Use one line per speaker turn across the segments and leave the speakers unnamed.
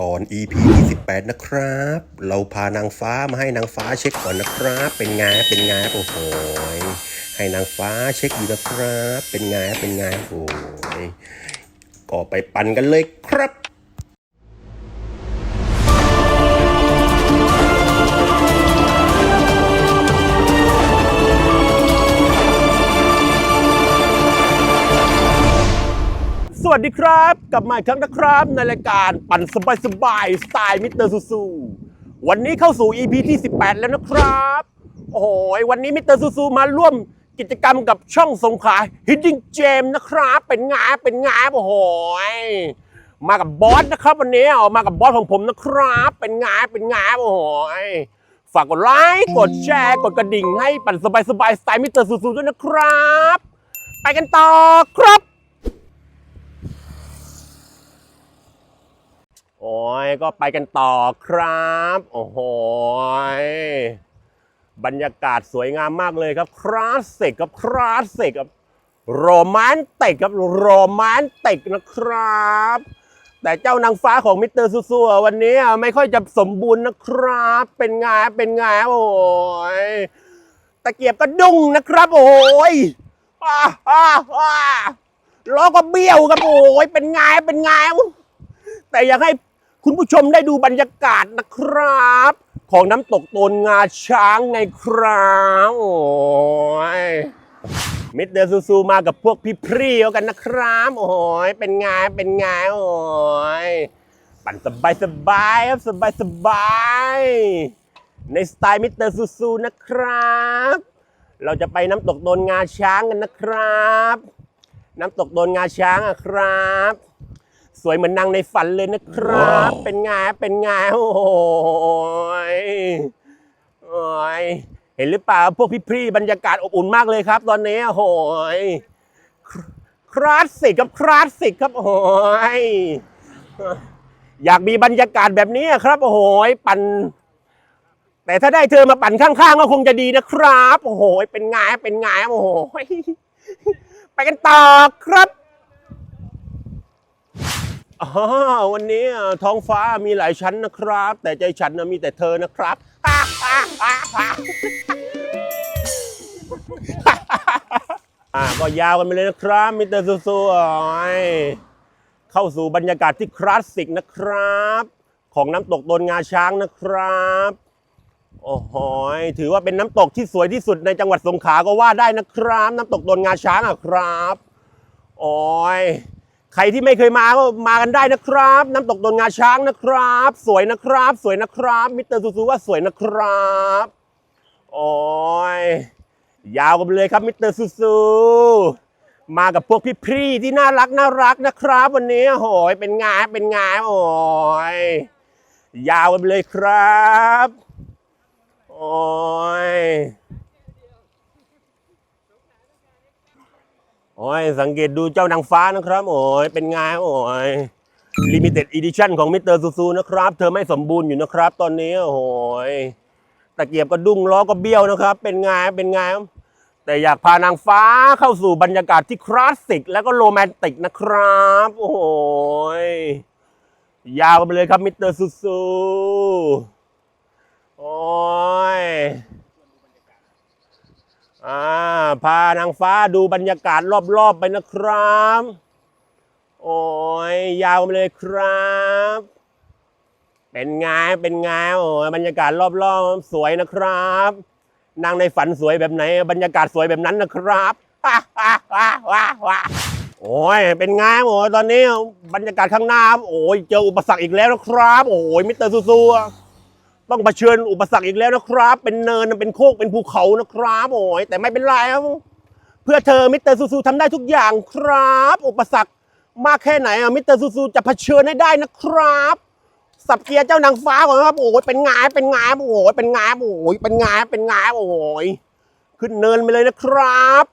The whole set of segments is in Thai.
ก่อน EP ที่18 นะครับ เราพานางฟ้ามาให้นางฟ้าเช็คก่อนนะครับ เป็นไงเป็นไงโอ้โหให้นางฟ้าเช็คอยู่นะครับ เป็นไงเป็นไงโอ้ยก็ไปปั่นกันเลยครับ
วัสดีครับ กลับมาอีกครั้งนะครับ ในรายการปั่นสบายสบายสไตล์มิสเตอร์ซูซูวันนี้เข้าสู่ EP ที่ 18 แล้วนะครับ โอ้โหวันนี้มิสเตอร์ซูซูมาร่วมกิจกรรมกับช่องสงขลา Hidden Gem นะครับ เป็นไงเป็นไงโอ้โหมากับบอสนะครับ วันนี้เอามากับบอสของผมนะครับ เป็นไงเป็นไงโอ้โหฝากกดไลค์กดแชร์กดกระดิ่งให้ปั่นสบายสบายสไตล์มิสเตอร์ซูซูด้วยนะครับ ไปกันต่อครับ โอ้ย ก็ไปกันต่อครับ โอ้โหบรรยากาศสวยงามมากเลยครับ คลาสสิกครับคลาสสิกครับโรแมนติกครับโรแมนติกนะครับ แต่เจ้านางฟ้าของมิสเตอร์ซูซูวันนี้ไม่ค่อยจะสมบูรณ์นะครับ เป็นไงเป็นไงโอ้ยตะเกียบก็ดุ้งนะครับ โอ้ยอ้าอ้าอ้าล้อก็เบี้ยวครับโอ้ยเป็นไงเป็นไงแต่อยากให้ คุณผู้ชมได้ดูบรรยากาศนะครับ ของน้ำตกโตนงาช้างไงครับโอ้ยมิสเตอร์ซูซูมากับพวกพี่พรีวกันนะครับ โอ้ยเป็นไงเป็นไงโอ้ยปั่นสบายสบายครับสบายสบายในสไตล์มิสเตอร์ซูซูนะครับ เราจะไปน้ำตกโตนงาช้างกันนะครับ น้ำตกโตนงาช้างอะครับ สวยเหมือนนางในฝันเลยนะครับ เป็นไงเป็นไงโอ้ยโอ้ยเห็นหรือเปล่าพวกพี่พรีบรรยากาศอบอุ่นมากเลยครับ ตอนนี้โอ้ยคลาสสิกครับคลาสสิกครับโอ้ยอยากมีบรรยากาศแบบนี้ครับโอ้โหปั่นแต่ถ้าได้เธอมาปั่นข้างๆก็คงจะดีนะครับ โอ้โหเป็นไงเป็นไงโอ้โหไปกันต่อครับ อ๋อวันนี้ท้องฟ้ามีหลายชั้นนะครับ แต่ใจฉันนะมีแต่เธอนะครับ อ่าก็ยาวกันไปเลยนะครับมิสเตอร์ซูซูโอ้ยเข้าสู่บรรยากาศที่คลาสสิกนะครับ ของน้ำตกโดนงาช้างนะครับโอ้โหยถือว่าเป็นน้ำตกที่สวยที่สุดในจังหวัดสงขลาก็ว่าได้นะครับ น้ำตกโดนงาช้างอะครับ โอ้ย ใครที่ไม่เคยมาก็มากันได้นะครับ น้ำตกโดนงาช้างนะครับ สวยนะครับ สวยนะครับมิสเตอร์ซูซูว่าสวยนะครับโอ้ยยาวกันไปเลยครับมิสเตอร์ซูซูมากับพวกพี่พรีที่น่ารักน่ารักนะครับ วันนี้โอ้ยเป็นไงเป็นไงโอ้ยยาวกันไปเลยครับโอ้ย โอ้ยสังเกตดูเจ้านางฟ้านะครับ โอ้ยเป็นไงโอ้ยลิมิเต็ดอีดิชั่นของมิสเตอร์ซูซูนะครับ เธอไม่สมบูรณ์อยู่นะครับ ตอนนี้โอ้ยตะเกียบก็ดุ้งล้อก็เบี้ยวนะครับ เป็นไงเป็นไงแต่อยากพานางฟ้าเข้าสู่บรรยากาศที่คลาสสิก แล้วก็โรแมนติกนะครับ โอ้ยยาวไปเลยครับมิสเตอร์ซูซูโอ้ย อ่า พานางฟ้าดูบรรยากาศรอบๆไปนะครับ โอ้ยยาวไปเลยครับ เป็นไงเป็นไงโอ้ยบรรยากาศรอบๆสวยนะครับนางในฝันสวยแบบไหน บรรยากาศสวยแบบนั้นนะครับว้าว้าว้าว้าโอ้ยเป็นไงโอ้ยตอนนี้บรรยากาศข้างหน้าโอ้ยเจออุปสรรคอีกแล้วนะครับ โอ้ยมิสเตอร์ซูซู ต้องเผชิญอุปสรรคอีกแล้วนะครับ เป็นเนินเป็นโคกเป็นภูเขานะครับโอ้ยแต่ไม่เป็นไรครับเพื่อเธอมิสเตอร์ซูซูทำได้ทุกอย่างครับ อุปสรรคมากแค่ไหนอะมิสเตอร์ซูซูจะเผชิญให้ได้นะครับ สับเกียร์เจ้านางฟ้าก่อนครับโอ้ยเป็นไงเป็นไงโอ้ยเป็นไงโอ้ยเป็นไงเป็นไงโอ้ยขึ้นเนินไปเลยนะครับ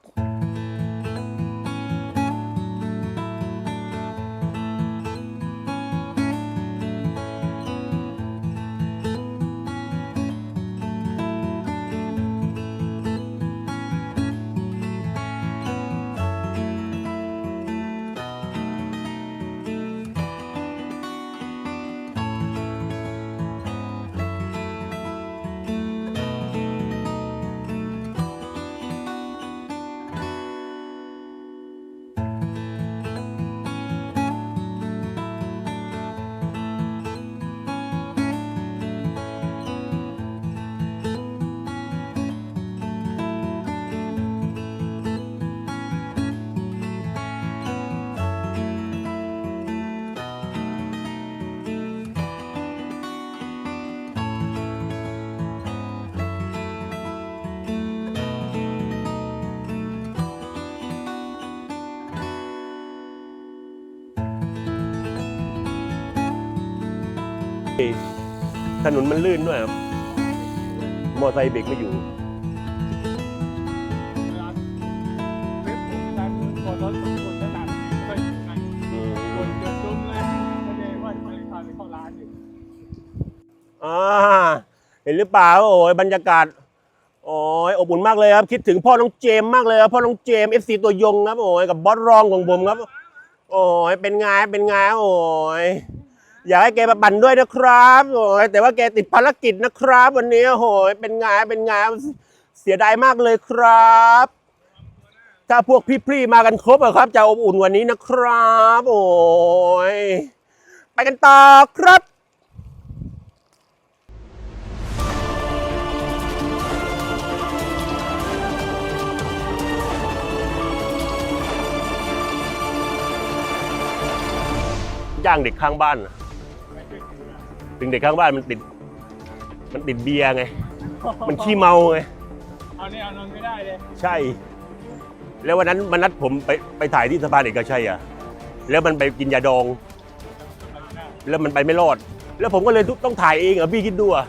ถนนมันลื่นด้วยครับ มอไซค์เบรกไม่อยู่
เว็บผมตามคนรถคนระดับเคยคนเกือบจุ้มเลยไม่ได้ว่าเห็
นหรือเปล่า โอ้ยบรรยากาศ โอ้ยอบอุ่นมากเลยครับ คิดถึงพ่อน้องเจมส์มากเลยครับ พ่อน้องเจมเอฟซีตัวยงครับ โอ้ยกับบอสรองของผมครับ โอ้ยเป็นไง เป็นไง โอ้ย อยากให้แกมาปั่นด้วยนะครับโอ้ยแต่ว่าแกติดภารกิจนะครับ วันนี้โอ้ยเป็นไงเป็นไงเสียดายมากเลยครับ ถ้าพวกพี่ๆมากันครบอะครับ จะอบอุ่นวันนี้นะครับ โอ้ยไปกันต่อครับย่างเด็กข้างบ้านนะ ถึงเด็กข้างบ้านมันติด มันติดเบียร์ไง มันขี้เมาไง
เอาเนี่ยเอานอนไม่ได้เลย
ใช่ แล้ววันนั้นมันนัดผมไปไปถ่ายที่สะพานเอกชัยอะ แล้วมันไปกินยาดอง แล้วมันไปไม่รอด แล้วผมก็เลยต้องถ่ายเองอะพี่คิดดูอะ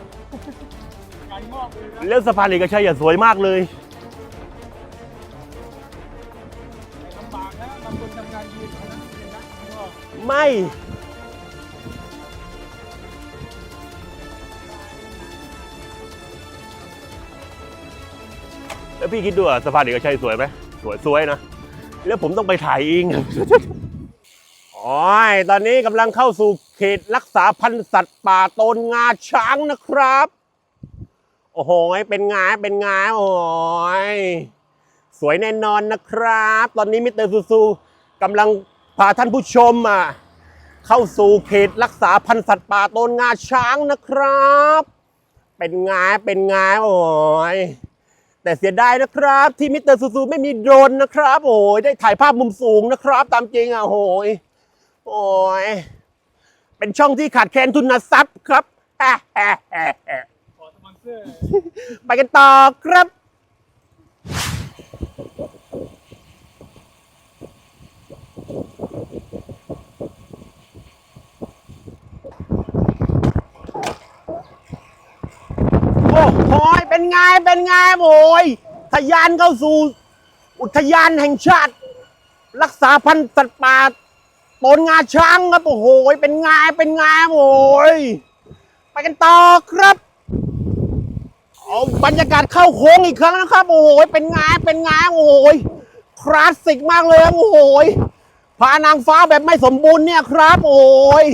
การงอกเลยนะ
แล้วสะพานเอกชัยอะสวยมากเลย
ลำบากนะบางคนทำงานยืนนะเป็นนักงอก
ไม่ พี่คิดดูอะสะพานเอกชัยสวยไหมสวยสวยนะ แล้วผมต้องไปถ่ายเองโอ้ยตอนนี้กำลังเข้าสู่เขตรักษาพันธุ์สัตว์ป่าโตนงาช้างนะครับ โอ้โหเป็นไงเป็นไงโอ้ยสวยแน่นอนนะครับ ตอนนี้มิสเตอร์ซูซูกำลังพาท่านผู้ชมอะเข้าสู่เขตรักษาพันธุ์สัตว์ป่าโตนงาช้างนะครับ เป็นไงเป็นไงโอ้ย แต่เสียดายนะครับที่มิสเตอร์ซูซูไม่มีโดรนนะครับ โอ้ยได้ถ่ายภาพมุมสูงนะครับ ตามจริงอะโอ้ยโอ้ยเป็นช่องที่ขาดแคลนทุนทรัพย์ครับ
ขอสปอนเซอร์
ไปกันต่อครับ โอ้โหเป็นไง เป็นไงโอ้ยทะยานเข้าสู่ อุทยานแห่งชาติ รักษาพันธุ์สัตว์ป่าตนงาช้างครับ โอ้โห เป็นไง เป็นไงโอ้ยไปกันต่อครับเอาบรรยากาศเข้าโค้งอีกครั้งนะครับ โอ้โห เป็นไง เป็นไงโอ้โหคลาสสิกมากเลยครับโอ้โหพานางฟ้าแบบไม่สมบูรณ์เนี่ยครับ โอ้ย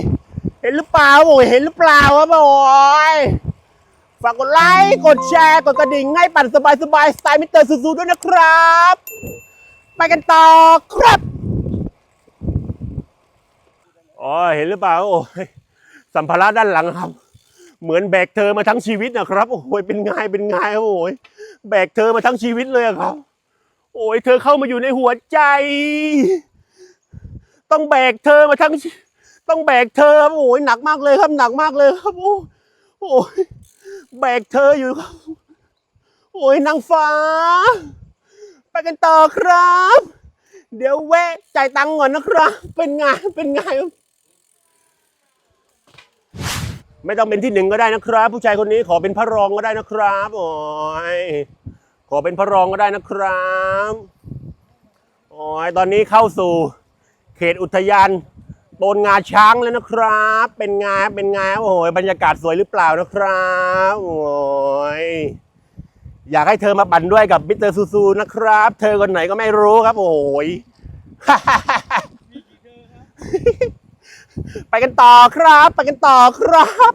เห็นหรือเปล่าโอ้ยเห็นหรือเปล่าครับโอ้ย ฝากกดไลค์ กดแชร์ กดกระดิ่งให้ปั่นสบายสบายๆสไตล์มิสเตอร์ซูซูด้วยนะครับ ไปกันต่อครับ อ๋อ เห็นหรือเปล่าโอ้ยสัมภาระด้านหลังครับ เหมือนแบกเธอมาทั้งชีวิตนะครับ โอ้ยเป็นไงเป็นไงโอ้ยแบกเธอมาทั้งชีวิตเลยครับ โอ้ยเธอเข้ามาอยู่ในหัวใจ ต้องแบกเธอมาทั้ง ต้องแบกเธอครับโอ้ยหนักมากเลยครับหนักมากเลยครับ โอ้ย แบกเธออยู่ครับโอ้ยนางฟ้า ไปกันต่อครับ เดี๋ยวแวะจ่ายตังค์ก่อนนะครับ เป็นไงเป็นไง ไม่ต้องเป็นที่หนึ่งก็ได้นะครับ ผู้ชายคนนี้ขอเป็นพระรองก็ได้นะครับโอ้ยขอเป็นพระรองก็ได้นะครับโอ้ยตอนนี้เข้าสู่เขตอุทยาน โตนงาช้างแล้วนะครับ เป็นไงเป็นไงโอ้ยบรรยากาศสวยหรือเปล่านะครับโอ้ยอยากให้เธอมาปั่นด้วยกับมิสเตอร์ซูซูนะครับ เธอคนไหนก็ไม่รู้ครับ โอ้ยไปกันต่อครับ ไปกันต่อครับ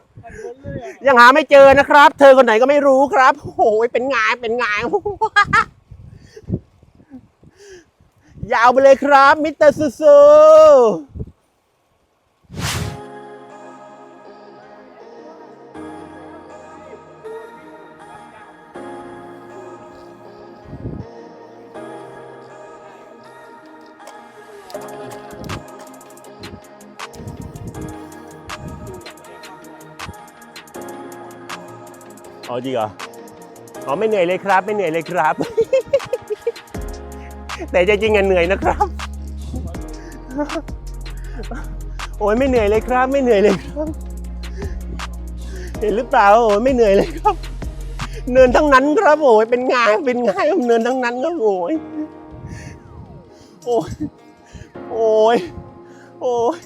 ยังหาไม่เจอนะครับ เธอคนไหนก็ไม่รู้ครับโอ้โหเป็นไงเป็นไงยาวไปเลยครับมิสเตอร์ซูซู เอาจริงเหรออ๋อไม่เหนื่อยเลยครับ ไม่เหนื่อยเลยครับ แต่จริงๆอะเหนื่อยนะครับ โอ้ยไม่เหนื่อยเลยครับ ไม่เหนื่อยเลยครับ เห็นหรือเปล่าโอ้ยไม่เหนื่อยเลยครับ เนินทั้งนั้นครับโอ้ยเป็นไงเป็นไงครับเนินทั้งนั้นครับโอ้ยโอ้ยโอ้ยโอ้ย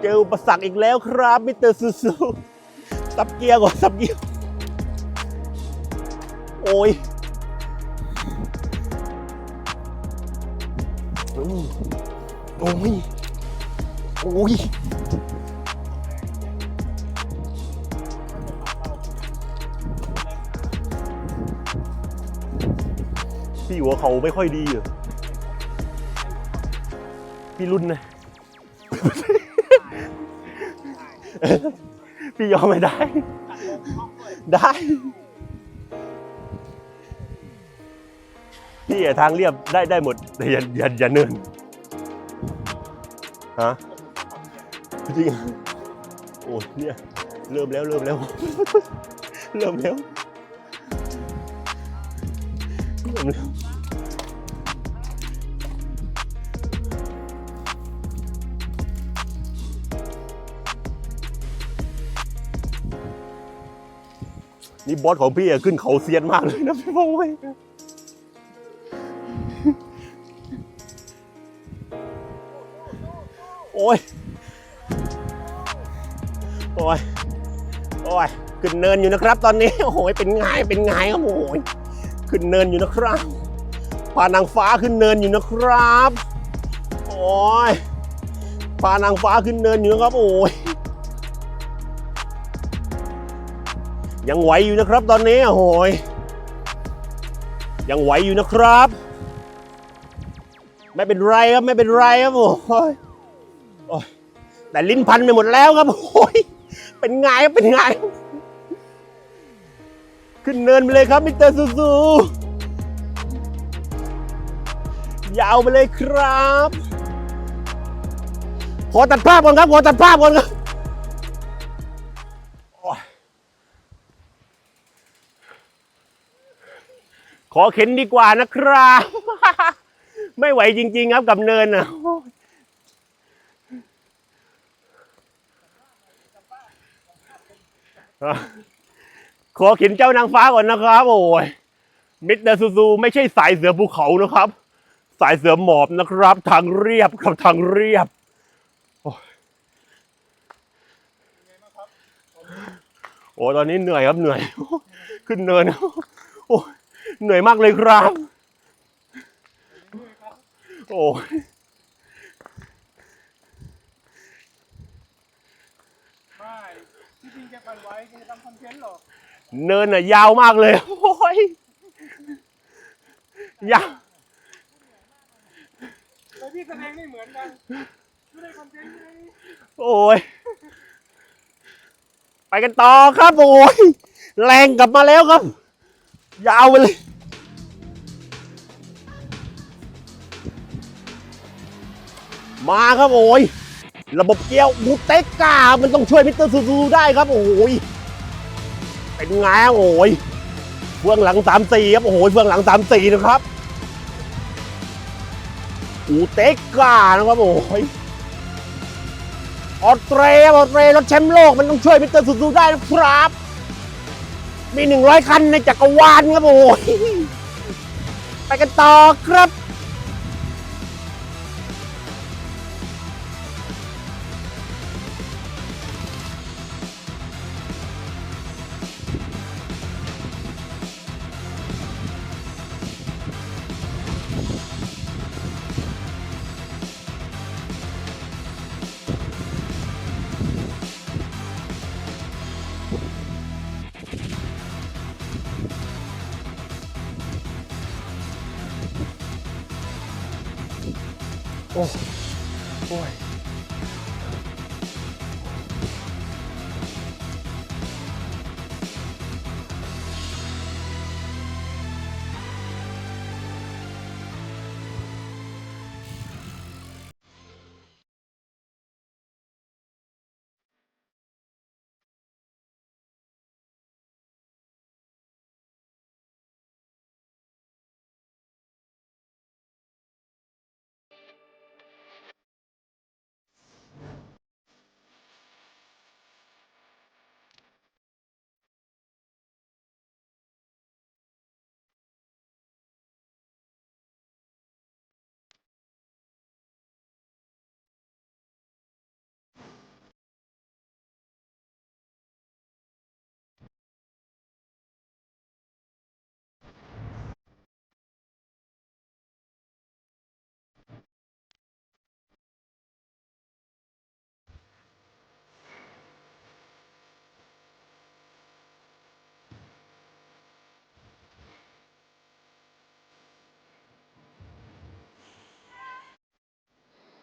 เจออุปสรรคอีกแล้วครับมิสเตอร์ซูซูสับเกียร์ก่อนสับเกียร์โอ้ยอืมโอ้ยโอ้ยพี่หัวเขาไม่ค่อยดีเหรอพี่รุ่นนะ พี่ยอมไม่ได้ ได้ พี่อะทางเรียบได้ได้หมดแต่อย่าอย่าอย่าเนินฮะจริงโอ้ยเนี่ยเริ่มแล้วเริ่มแล้ว เริ่มแล้วเริ่มแล้วนี่บอสของพี่อะขึ้นเขาเซียนมากเลยนะพี่บอย โอ้ย โอ้ย โอ้ย ขึ้นเนินอยู่นะครับ ตอนนี้ โอ้ยเป็นไงเป็นไงครับโอ้ยขึ้นเนินอยู่นะครับพานางฟ้าขึ้นเนินอยู่นะครับ โอ้ยพานางฟ้าขึ้นเนินอยู่นะครับ โอ้ย ยังไหวอยู่นะครับตอนนี้ โอ้ย ยังไหวอยู่นะครับ ไม่เป็นไรครับ ไม่เป็นไรครับโอ้ยโอ้ย แต่ลิ้นพันไปหมดแล้วครับ โอ้ย เป็นไงเป็นไง ขึ้นเนินไปเลยครับมิสเตอร์ซูซู ยาวไปเลยครับ ขอตัดภาพก่อนครับ ขอตัดภาพก่อนครับโอ้ยขอเข็นดีกว่านะครับ ไม่ไหวจริง ๆ ครับกับเนินอะ ขอข็นเจ้านางฟ้าก่อนนะครับ โอ้ยมิสเตอร์ซูซูไม่ใช่สายเสือภูเขานะครับ สายเสือหมอบนะครับ ทางเรียบครับทางเรียบโอ้ยโอ้ตอนนี้เหนื่อยครับเหนื่อย ขึ้นเนินโอ้เหนื่อยมากเลยครับ โอ้
ไม่ที่จริงแกปั่นไว้จะทำคอนเทนต์หรอก
เนินอะยาวมากเลยโอ้ยยาว
แต่พี่แสดงไม่เหมือนกันไม่ได้คอนเทนต์ไง
โอ้ยไปกันต่อครับโอ้ยแรงกลับมาแล้วครับ ยาวไปเลยมาครับโอ้ย ระบบเกียวบูเต็กกามันต้องช่วยมิสเตอร์ซูซูได้ครับ โอ้ย เป็นไงโอ้ยเฟืองหลังสามสี่ครับโอ้โหเฟืองหลังสามสี่นะครับอูเต็กกานะครับโอ้ยออสเตรออสเตรรถแชมป์โลกมันต้องช่วยมิสเตอร์ซูซูได้นะครับ มีหนึ่งร้อยคันในจักรวาลครับโอ้ยไปกันต่อครับ Bom, foi.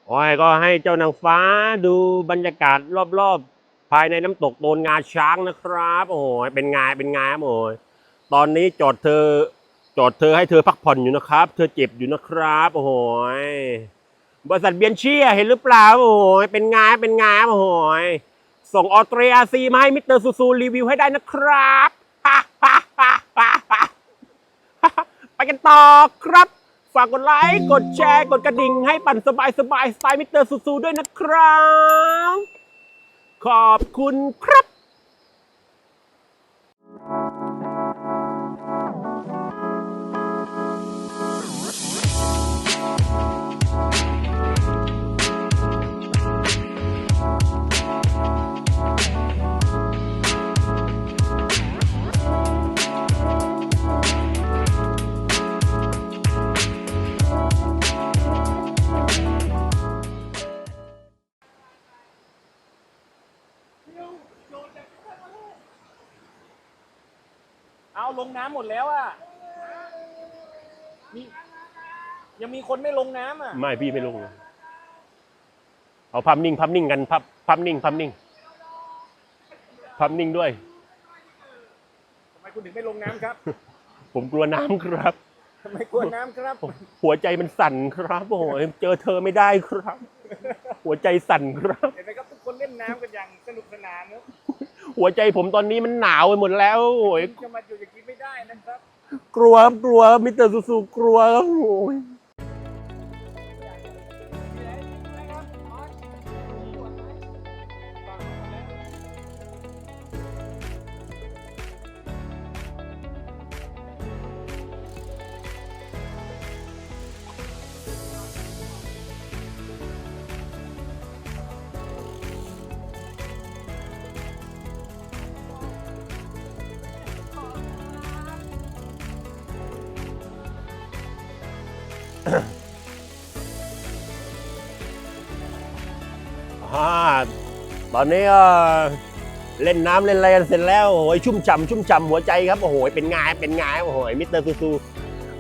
โอ้ยก็ให้เจ้านางฟ้าดูบรรยากาศรอบๆ ภายในน้ำตกโตนงาช้างนะครับ โอ้โหเป็นไงเป็นไงครับโอ้ยตอนนี้จอดเธอจอดเธอให้เธอพักผ่อนอยู่นะครับ เธอเจ็บอยู่นะครับ โอ้โหบริษัทเบียนเชียเห็นหรือเปล่าโอ้โหเป็นไงเป็นไงโอ้โหส่งออเตรอาซีมาให้มิสเตอร์ซูซูรีวิวให้ได้นะครับไปกันต่อครับ ฝากกดไลค์ กดแชร์ กดกระดิ่งให้ปั่นสบายสบายๆสไตล์มิสเตอร์ซูซูด้วยนะครับ ขอบคุณครับ
เอาลงน้ำหมดแล้วอะมียังมีคนไม่ลงน้ำอะ
ไม่พี่ไม่ลงนะเอาภาพนิ่งภาพนิ่งกันภาพภาพนิ่งภาพนิ่งภาพนิ่งด้วย
ทำไมคุณถึงไม่ลงน้ำครับ
ผมกลัวน้ำครับ
ทำไมกลัวน้ำครับ
หัวใจมันสั่นครับโอ้โหเจอเธอไม่ได้ครับ หัวใจสั่นครับ
เห็นไหมครับทุกคนเล่นน้ำกันอย่างสนุกสนานนะ
หัวใจผมตอนนี้มันหนาวไปหมดแล้วโอ้ย
คุณจะมาอยู่อย่างนี้ ได้นะครับ
กลัวครับกลัวมิสเตอร์ซูซูกลัวครับโอ้ย อ่าตอนนี้เล่นน้ำเล่นอะไรกันเสร็จแล้วโอ้ยชุ่มฉ่ำชุ่มฉ่ำหัวใจครับโอ้โหเป็นไงเป็นไงโอ้โหมิสเตอร์ซูซู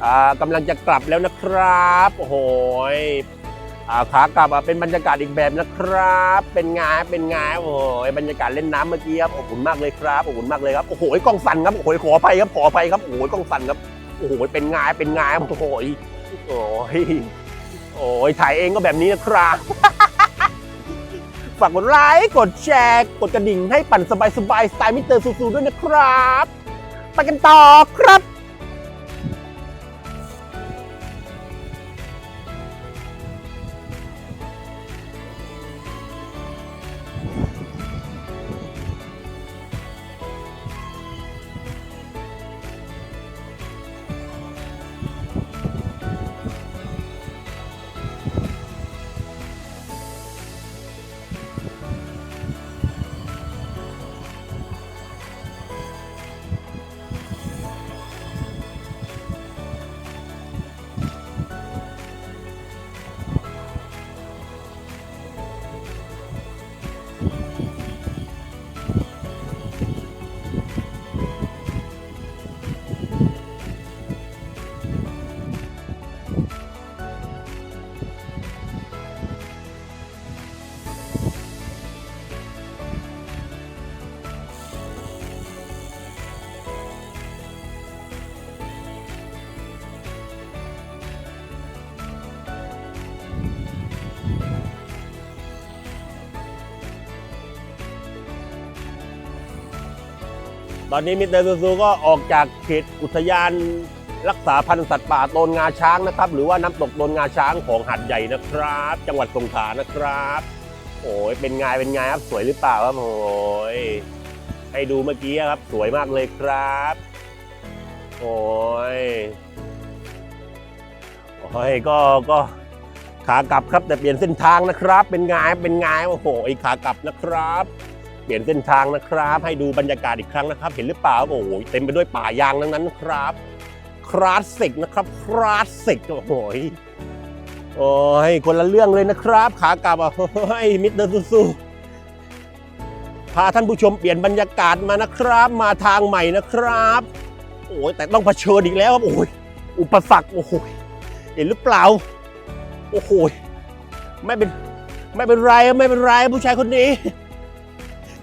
อ่ากำลังจะกลับแล้วนะครับโอ้โหขากลับเป็นบรรยากาศอีกแบบนะครับ เป็นไงเป็นไงโอ้โหบรรยากาศเล่นน้ำเมื่อกี้ครับอบอุ่นมากเลยครับอบอุ่นมากเลยครับโอ้โหกล้องสั่นครับโอ้โหขออภัยครับขออภัยครับโอ้โหกล้องสั่นครับโอ้โหเป็นไงเป็นไงโอ้โห โอ้ย โอ้ย ถ่ายเองก็แบบนี้นะครับ ฝากกดไลค์ กดแชร์ กดกระดิ่งให้ปั่นสบายสายๆสไตล์มิสเตอร์ซูซูด้วยนะครับ ไปกันต่อครับ ตอนนี้มิสเตอร์ซูซูก็ออกจากเขตอุทยานรักษาพันธุ์สัตว์ป่าโตนงาช้างนะครับ หรือว่าน้ำตกโตนงาช้างของหัดใหญ่นะครับ จังหวัดสงขลานะครับ โอ้ยเป็นไงเป็นไงครับสวยหรือเปล่าครับโอ้ยให้ดูเมื่อกี้ครับ สวยมากเลยครับ โอ้ยโอ้ยก็ก็ขากลับครับแต่เปลี่ยนเส้นทางนะครับ เป็นไงเป็นไงโอ้โหขากลับนะครับ เปลี่ยนเส้นทางนะครับ ให้ดูบรรยากาศอีกครั้งนะครับ เห็นหรือเปล่าโอ้โหเต็มไปด้วยป่ายางทั้งนั้นครับคลาสสิกนะครับคลาสสิกโอ้โหโอ้ยคนละเรื่องเลยนะครับ ขากลับอะโอ้ยมิสเตอร์ซูซูพาท่านผู้ชมเปลี่ยนบรรยากาศมานะครับ มาทางใหม่นะครับ โอ้ยแต่ต้องเผชิญอีกแล้วครับโอ้ยอุปสรรคโอ้โหเห็นหรือเปล่า โอ้โหไม่เป็นไม่เป็นไรไม่เป็นไรผู้ชายคนนี้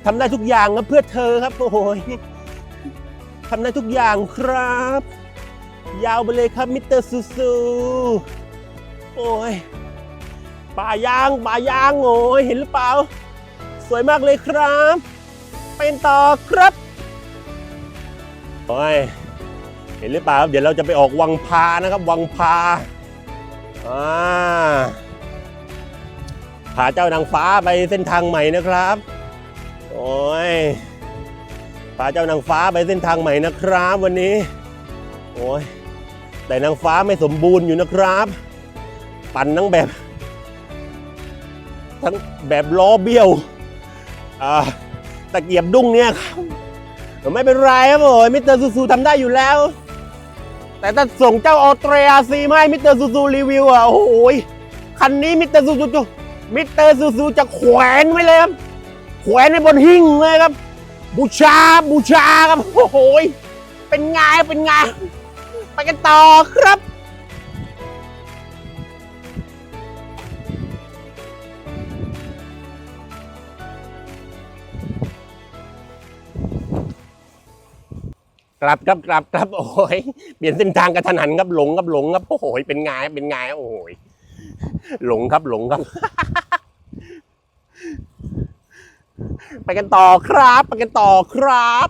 ทำได้ทุกอย่างครับเพื่อเธอครับโอ้โหทำได้ทุกอย่างครับ ยาวไปเลยครับมิสเตอร์ซูซูโอ้ยป่ายางป่ายางโอ้ยเห็นหรือเปล่า สวยมากเลยครับ เป็นต่อครับโอ้ยเห็นหรือเปล่าเดี๋ยวเราจะไปออกวังพานะครับ วังพาอ่าพาเจ้านางฟ้าไปเส้นทางใหม่นะครับ โอ้ยพาเจ้านางฟ้าไปเส้นทางใหม่นะครับวันนี้ โอ้ยแต่นางฟ้าไม่สมบูรณ์อยู่นะครับ ปั่นทั้งแบบ ทั้งแบบล้อเบี้ยวอ่าตะเกียบดุ้งเนี่ยครับไม่เป็นไรครับโอ้ยมิสเตอร์ซูซูทำได้อยู่แล้ว แต่ถ้าส่งเจ้าออเตรียซีไมาให้มิสเตอร์ซูซูรีวิวอะโอ้ยคันนี้มิสเตอร์ซูซูมิสเตอร์ซูซูจะแขวนไว้เลยครับ แขวนไว้บนหิ้งเลยครับ บูชาบูชาครับโอ้โหยเป็นไงเป็นไงไปกันต่อครับกลับครับกลับครับโอ้ยเปลี่ยนเส้นทางกระทันหันครับหลงครับหลงครับโอ้โหเป็นไงเป็นไงโอ้ยหลงครับหลงครับ ไปกันต่อครับ ไปกันต่อครับ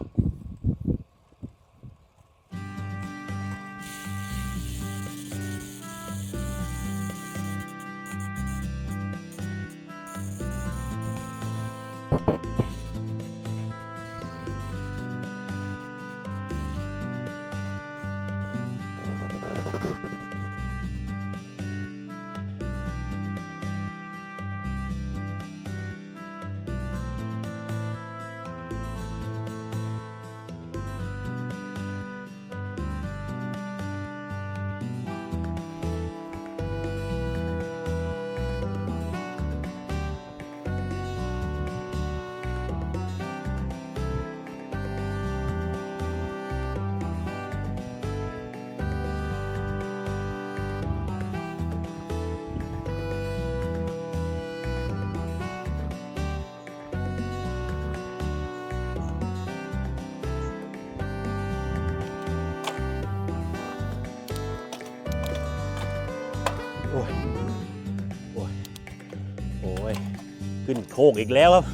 ขึ้นโคกอีกแล้วครับ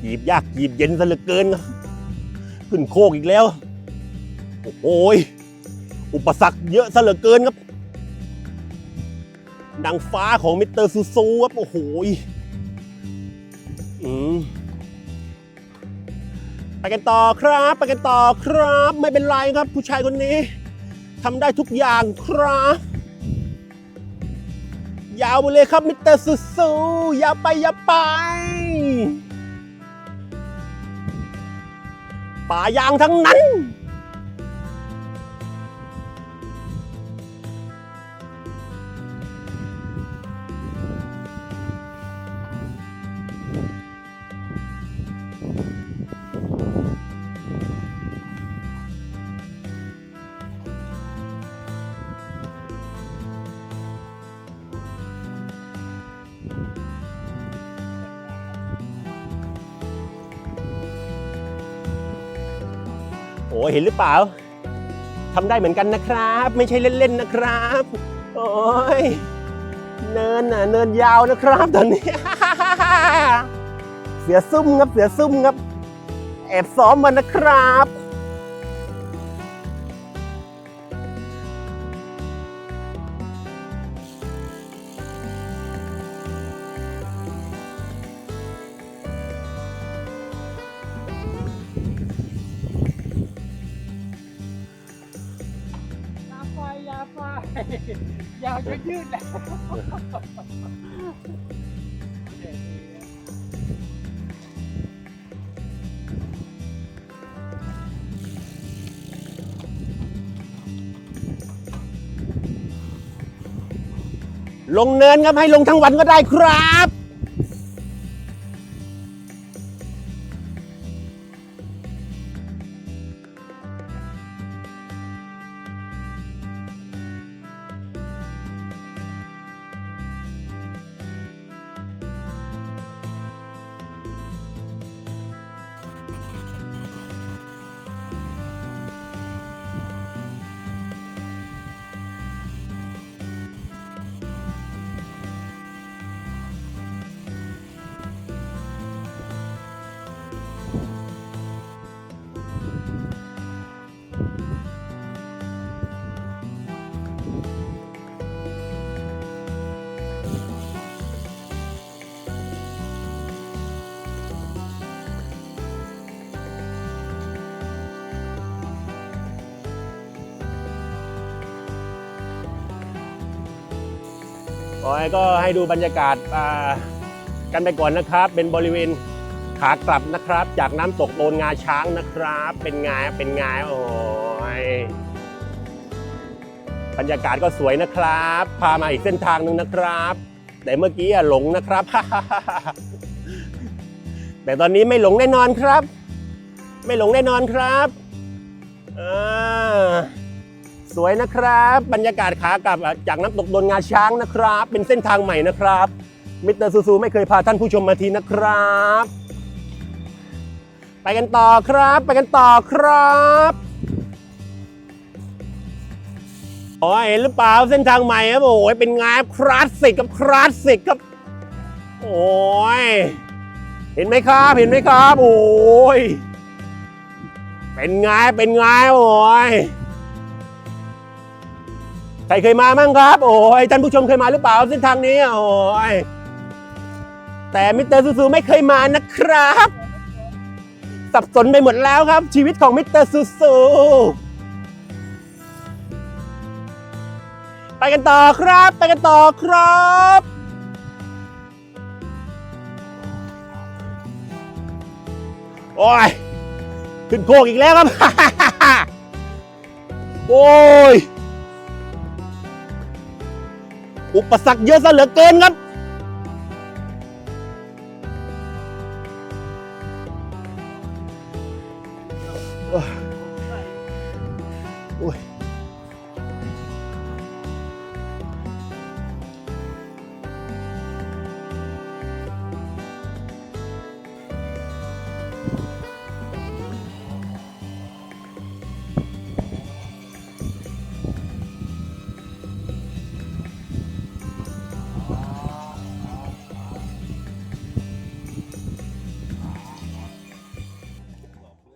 หยีบยากหยีบเย็นซะเหลือเกินครับ ขึ้นโคกอีกแล้ว โอ้โหยอุปสรรคเยอะซะเหลือเกินครับนางฟ้าของมิสเตอร์ซูซูครับโอ้โหยอืมไปกันต่อครับ ไปกันต่อครับ ไม่เป็นไรครับ ผู้ชายคนนี้ทำได้ทุกอย่างครับ ยาวไปเลยครับมิสเตอร์ซูซูอย่าไปอย่าไปป่ายางทั้งนั้น เห็นหรือเปล่าทำได้เหมือนกันนะครับ ไม่ใช่เล่นๆนะครับ โอ้ยเนินน่ะเนินยาวนะครับตอนนี้ เสียซุ่มครับเสียซุ่มครับ แอบซ้อมมานะครับ
ล
งเนินครับให้ลงทั้งวันก็ได้ครับ โอ้ยก็ให้ดูบรรยากาศกันไปก่อนนะครับ เป็นบริเวณขากลับนะครับ จากน้ำตกโตนงาช้างนะครับ เป็นไงเป็นไงโอ้ยบรรยากาศก็สวยนะครับ พามาอีกเส้นทางหนึ่งนะครับ แต่เมื่อกี้หลงนะครับ แต่ตอนนี้ไม่หลงแน่นอนครับ ไม่หลงแน่นอนครับอ่า สวยนะครับ บรรยากาศขากลับจากน้ำตกโดนงาช้างนะครับ เป็นเส้นทางใหม่นะครับ มิสเตอร์ซูซูไม่เคยพาท่านผู้ชมมาทีนะครับ ไปกันต่อครับ ไปกันต่อครับโอ้ยเห็นหรือเปล่าเส้นทางใหม่ครับโอ้ยเป็นไงครับคลาสสิกกับคลาสสิกครับ โอ้ยเห็นไหมครับเห็นไหมครับ โอ้ยเป็นไงเป็นไงโอ้ย ใครเคยมามั่งครับ โอ้ยท่านผู้ชมเคยมาหรือเปล่าเส้นทางนี้โอ้ยแต่มิสเตอร์ซูซูไม่เคยมานะครับ สับสนไปหมดแล้วครับ ชีวิตของมิสเตอร์ซูซูไปกันต่อครับ ไปกันต่อครับโอ้ยขึ้นโคกอีกแล้วครับ โอ้ย อุปสรรคเยอะซะเหลือเกินครับ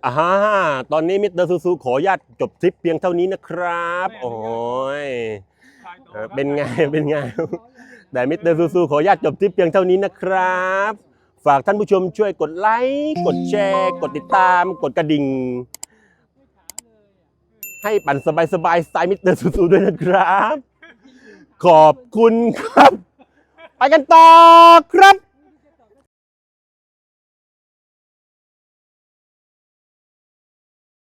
อ่าฮะตอนนี้มิสเตอร์ซูซูขออนุญาตจบทริปเพียงเท่านี้นะครับ โอ้ยเออเป็นไง เป็นไง แต่มิสเตอร์ซูซูขออนุญาตจบทริปเพียงเท่านี้นะครับ ฝากท่านผู้ชมช่วยกดไลค์ กดแชร์ กดติดตาม กดกระดิ่ง ให้ปั่นสบายๆสไตล์มิสเตอร์ซูซูด้วยนะครับ ขอบคุณครับ ไปกันต่อครับ